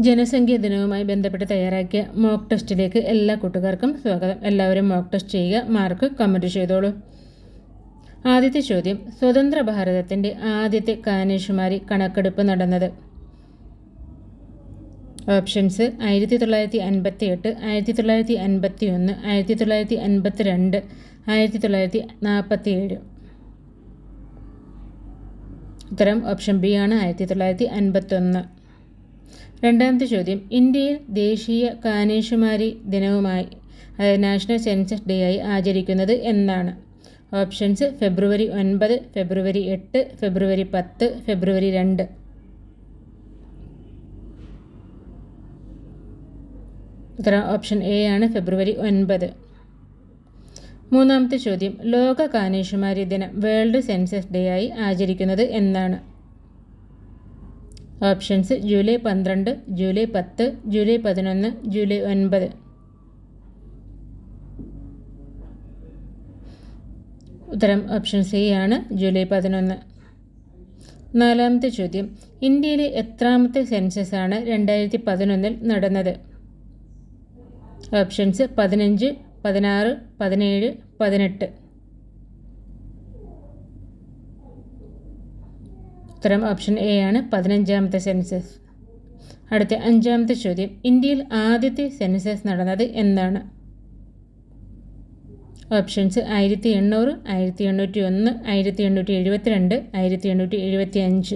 ജനസംഖ്യ ദിനവുമായി ബന്ധപ്പെട്ട് തയ്യാറാക്കിയ മോക്ക് ടെസ്റ്റിലേക്ക് എല്ലാ കൂട്ടുകാർക്കും സ്വാഗതം. എല്ലാവരും മോക്ക് ടെസ്റ്റ് ചെയ്യുക മാർക്ക് കമന്റ് ചെയ്തോളൂ. ആദ്യത്തെ ചോദ്യം സ്വതന്ത്ര ഭാരതത്തിന്റെ ആദ്യത്തെ കാനേഷുമാരി കണക്കെടുപ്പ് നടന്നത്? ഓപ്ഷൻസ് ആയിരത്തി തൊള്ളായിരത്തി അൻപത്തി എട്ട് ആയിരത്തി തൊള്ളായിരത്തി അൻപത്തി ഒന്ന് ആയിരത്തി തൊള്ളായിരത്തി അൻപത്തി രണ്ട് ആയിരത്തി തൊള്ളായിരത്തി നാൽപ്പത്തി ഏഴ് ഉത്തരം ഓപ്ഷൻ ബി ആണ് ആയിരത്തി തൊള്ളായിരത്തി അൻപത്തൊന്ന് രണ്ടാമത്തെ ചോദ്യം. ഇന്ത്യയിൽ ദേശീയ കാനേഷുമാരി ദിനവുമായി നാഷണൽ സെൻസസ് ഡേ ആയി ആചരിക്കുന്നത് എന്നാണ് ഓപ്ഷൻസ് ഫെബ്രുവരി ഒൻപത് ഫെബ്രുവരി എട്ട് ഫെബ്രുവരി പത്ത് ഫെബ്രുവരി രണ്ട്. ഇത്ര ഓപ്ഷൻ എ ആണ് ഫെബ്രുവരി ഒൻപത്. മൂന്നാമത്തെ ചോദ്യം. ലോക കാനേഷുമാരി ദിനം വേൾഡ് സെൻസസ് ഡേ ആയി ആചരിക്കുന്നത് എന്നാണ് ഓപ്ഷൻസ് ജൂലൈ പന്ത്രണ്ട് ജൂലൈ പത്ത് ജൂലൈ പതിനൊന്ന് ജൂലൈ ഒൻപത്. ഉത്തരം ഓപ്ഷൻ സി ആണ് ജൂലൈ പതിനൊന്ന്. നാലാമത്തെ ചോദ്യം ഇന്ത്യയിലെ എത്രാമത്തെ സെൻസസ് ആണ് രണ്ടായിരത്തി പതിനൊന്നിൽ നടന്നത്? ഓപ്ഷൻസ് പതിനഞ്ച് പതിനാറ് പതിനേഴ് പതിനെട്ട്. ഉത്തരം ഓപ്ഷൻ എ ആണ്. പതിനഞ്ചാമത്തെ സെൻസസ് അടുത്ത അഞ്ചാമത്തെ ചോദ്യം. ഇന്ത്യയിൽ ആദ്യത്തെ സെൻസസ് നടന്നത് എന്താണ്? ഓപ്ഷൻസ് ആയിരത്തി എണ്ണൂറ് ആയിരത്തി എണ്ണൂറ്റി ഒന്ന് ആയിരത്തി എണ്ണൂറ്റി എഴുപത്തി രണ്ട് ആയിരത്തി എണ്ണൂറ്റി എഴുപത്തി അഞ്ച്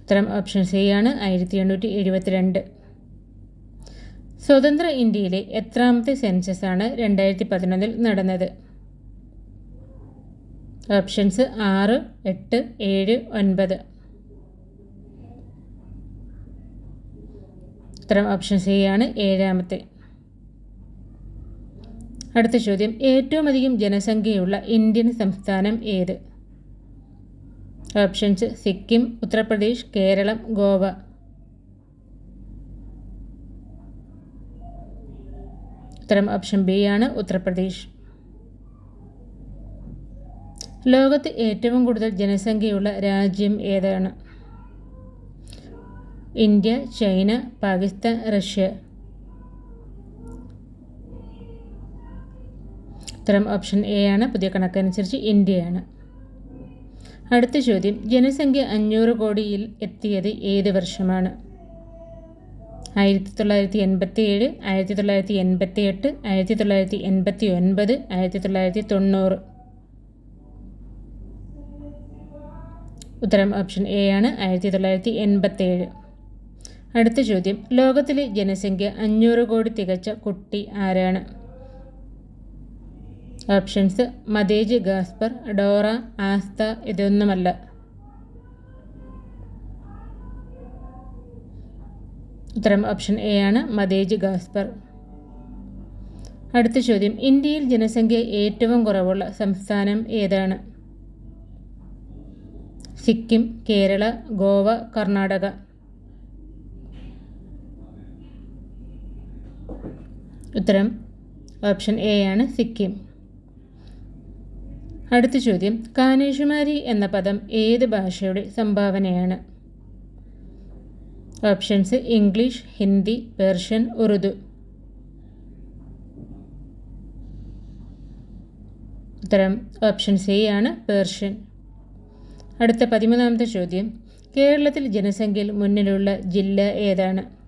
ഉത്തരം ഓപ്ഷൻ സി ആണ്. ആയിരത്തി എണ്ണൂറ്റി എഴുപത്തിരണ്ട്. സ്വതന്ത്ര ഇന്ത്യയിലെ എത്രാമത്തെ സെൻസസ് ആണ്? രണ്ടായിരത്തി പതിനൊന്നിൽ നടന്നത്. ഓപ്ഷൻസ് ആറ് എട്ട് ഏഴ് ഒൻപത്. ഉത്തരം ഓപ്ഷൻ സി ആണ് ഏഴാമത്തെ. അടുത്ത ചോദ്യം ഏറ്റവും അധികം ജനസംഖ്യയുള്ള ഇന്ത്യൻ സംസ്ഥാനം ഏത്? ഓപ്ഷൻസ് സിക്കിം ഉത്തർപ്രദേശ് കേരളം ഗോവ. ഉത്തരം ഓപ്ഷൻ ബി ആണ് ഉത്തർപ്രദേശ്. ലോകത്ത് ഏറ്റവും കൂടുതൽ ജനസംഖ്യയുള്ള രാജ്യം ഏതാണ്? India China Pakistan Russia. ഉത്തരം ഓപ്ഷൻ എ ആണ്. പുതിയ കണക്കനുസരിച്ച് ഇന്ത്യയാണ്. അടുത്ത ചോദ്യം. ജനസംഖ്യ അഞ്ഞൂറ് കോടിയിൽ എത്തിയത് ഏത് വർഷമാണ്? ആയിരത്തി തൊള്ളായിരത്തി എൺപത്തി ഏഴ് ആയിരത്തി തൊള്ളായിരത്തി എൺപത്തി എട്ട് ആയിരത്തി തൊള്ളായിരത്തി എൺപത്തി ഒൻപത് ആയിരത്തി തൊള്ളായിരത്തി തൊണ്ണൂറ് ഉത്തരം ഓപ്ഷൻ എ ആണ്. ആയിരത്തി തൊള്ളായിരത്തി എൺപത്തി ഏഴ് അടുത്ത ചോദ്യം. ലോകത്തിലെ ജനസംഖ്യ അഞ്ഞൂറ് കോടി തികച്ച കുട്ടി ആരാണ്? Options Matej Gaspar Dora Aastha ഇതൊന്നുമല്ല. ഉത്തരം ഓപ്ഷൻ എ ആണ്. Matej Gaspar. അടുത്ത ചോദ്യം. ഇന്ത്യയിൽ ജനസംഖ്യ ഏറ്റവും കുറവുള്ള സംസ്ഥാനം ഏതാണ്? സിക്കിം കേരള ഗോവ കർണാടക. ഉത്തരം ഓപ്ഷൻ എ ആണ് സിക്കിം. അടുത്ത ചോദ്യം കാനേഷുമാരി എന്ന പദം ഏത് ഭാഷയുടെ സംഭാവനയാണ്? Options English Hindi Persian Urdu. ഉത്തരം ഓപ്ഷൻ സി ആണ് പേർഷ്യൻ. അടുത്ത പതിമൂന്നാമത്തെ ചോദ്യം. കേരളത്തിൽ ജനസംഖ്യയിൽ മുന്നിലുള്ള ജില്ല ഏതാണ്?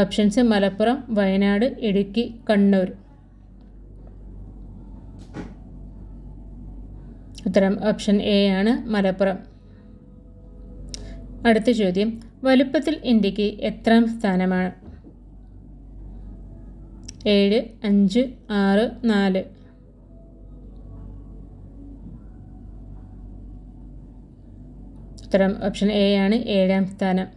ഓപ്ഷൻസ് മലപ്പുറം വയനാട് ഇടുക്കി കണ്ണൂർ. ഉത്തരം ഓപ്ഷൻ എ ആണ് മലപ്പുറം. അടുത്ത ചോദ്യം. വലുപ്പത്തിൽ ഇന്ത്യയ്ക്ക് എത്രാം സ്ഥാനമാണ്? ഏഴ് അഞ്ച് ആറ് നാല്. ഉത്തരം ഓപ്ഷൻ എ ആണ്. ഏഴാം സ്ഥാനം.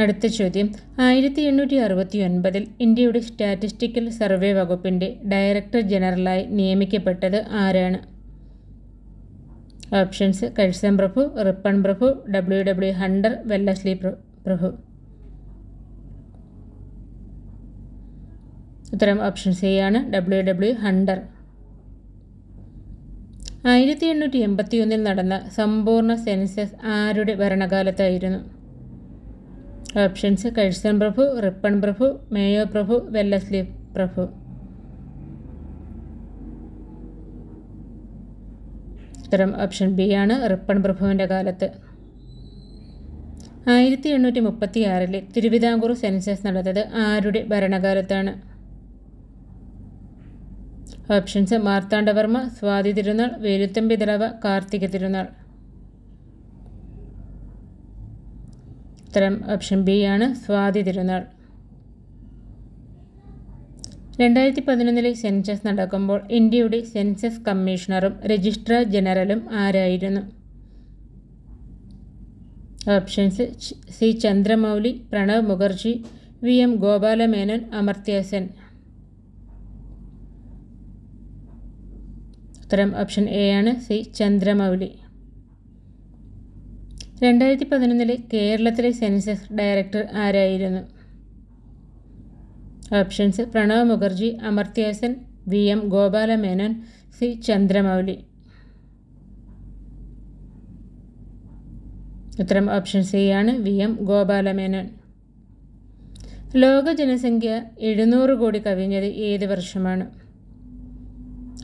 അടുത്ത ചോദ്യം. ആയിരത്തി എണ്ണൂറ്റി അറുപത്തി ഒൻപതിൽ ഇന്ത്യയുടെ സ്റ്റാറ്റിസ്റ്റിക്കൽ സർവേ വകുപ്പിന്റെ ഡയറക്ടർ ജനറലായി നിയമിക്കപ്പെട്ടത് ആരാണ്? ഓപ്ഷൻസ് കഴ്സൻ പ്രഭു റിപ്പൺ പ്രഭു ഡബ്ല്യു ഡബ്ല്യു ഹണ്ടർ വെല്ലസ്ലി പ്രഭു. ഉത്തരം ഓപ്ഷൻ സി ആണ്. W W Hunter. ആയിരത്തി എണ്ണൂറ്റി എൺപത്തി ഒന്നിൽ നടന്ന സമ്പൂർണ സെൻസസ് ആരുടെ ഭരണകാലത്തായിരുന്നു? ഓപ്ഷൻസ് കഴ്സൺ പ്രഭു റിപ്പൺ പ്രഭു മേയോ പ്രഭു വെല്ലസ്ലി പ്രഭു. ഉത്തരം ഓപ്ഷൻ ബി ആണ് റിപ്പൺ പ്രഭുവിന്റെ കാലത്ത്. ആയിരത്തി എണ്ണൂറ്റി മുപ്പത്തി ആറിലെ തിരുവിതാംകൂർ സെൻസസ് നടന്നത് ആരുടെ ഭരണകാലത്താണ്? ഓപ്ഷൻസ് മാർത്താണ്ഡവർമ്മ സ്വാതി തിരുനാൾ വേലുത്തമ്പി ദളവ കാർത്തിക തിരുനാൾ. ഉത്തരം ഓപ്ഷൻ ബി ആണ് സ്വാതി തിരുനാൾ. രണ്ടായിരത്തി പതിനൊന്നിലെ സെൻസസ് നടക്കുമ്പോൾ ഇന്ത്യയുടെ സെൻസസ് കമ്മീഷണറും രജിസ്ട്രാർ ജനറലും ആരായിരുന്നു? Options C Chandramouli Pranab Mukherjee V M Gopala Menon Amartya ഉത്തരം ഓപ്ഷൻ എ ആണ്. സി ചന്ദ്രമൗലി. രണ്ടായിരത്തി പതിനൊന്നിലെ കേരളത്തിലെ സെൻസസ് ഡയറക്ടർ ആരായിരുന്നു? Options Pranab Mukherjee Amartya Sen V M Gopala Menon C Chandramouli. ഉത്തരം ഓപ്ഷൻ സി ആണ്. V M Gopala Menon. ലോക ജനസംഖ്യ എഴുന്നൂറ് കോടി കവിഞ്ഞത് ഏത് വർഷമാണ്?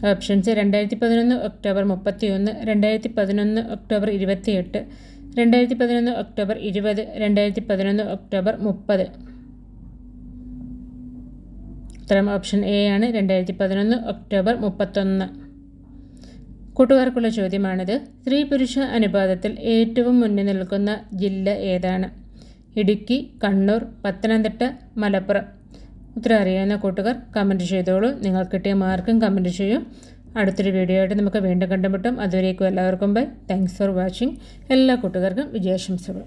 ഓപ്ഷൻസ് രണ്ടായിരത്തി പതിനൊന്ന് ഒക്ടോബർ മുപ്പത്തി ഒന്ന് രണ്ടായിരത്തി പതിനൊന്ന് ഒക്ടോബർ ഇരുപത്തിയെട്ട് രണ്ടായിരത്തി പതിനൊന്ന് ഒക്ടോബർ ഇരുപത് രണ്ടായിരത്തി പതിനൊന്ന് ഒക്ടോബർ മുപ്പത്. ഉത്തരം ഓപ്ഷൻ എ ആണ് രണ്ടായിരത്തി പതിനൊന്ന് ഒക്ടോബർ മുപ്പത്തൊന്ന്. കൂട്ടുകാർക്കുള്ള ചോദ്യമാണിത്. സ്ത്രീ പുരുഷ അനുപാതത്തിൽ ഏറ്റവും മുന്നിൽ നിൽക്കുന്ന ജില്ല ഏതാണ്? ഇടുക്കി കണ്ണൂർ പത്തനംതിട്ട മലപ്പുറം. ഉത്തരം അറിയാവുന്ന കൂട്ടുകാർ കമന്റ് ചെയ്തോളൂ. നിങ്ങൾക്ക് കിട്ടിയ മാർക്കും കമന്റ് ചെയ്യും. അടുത്തൊരു വീഡിയോ ആയിട്ട് നമുക്ക് വീണ്ടും കണ്ടുമുട്ടും. അതുവരേക്കും എല്ലാവർക്കും ബൈ താങ്ക്സ് ഫോർ വാച്ചിങ് എല്ലാ കൂട്ടുകാർക്കും വിജയാശംസകൾ.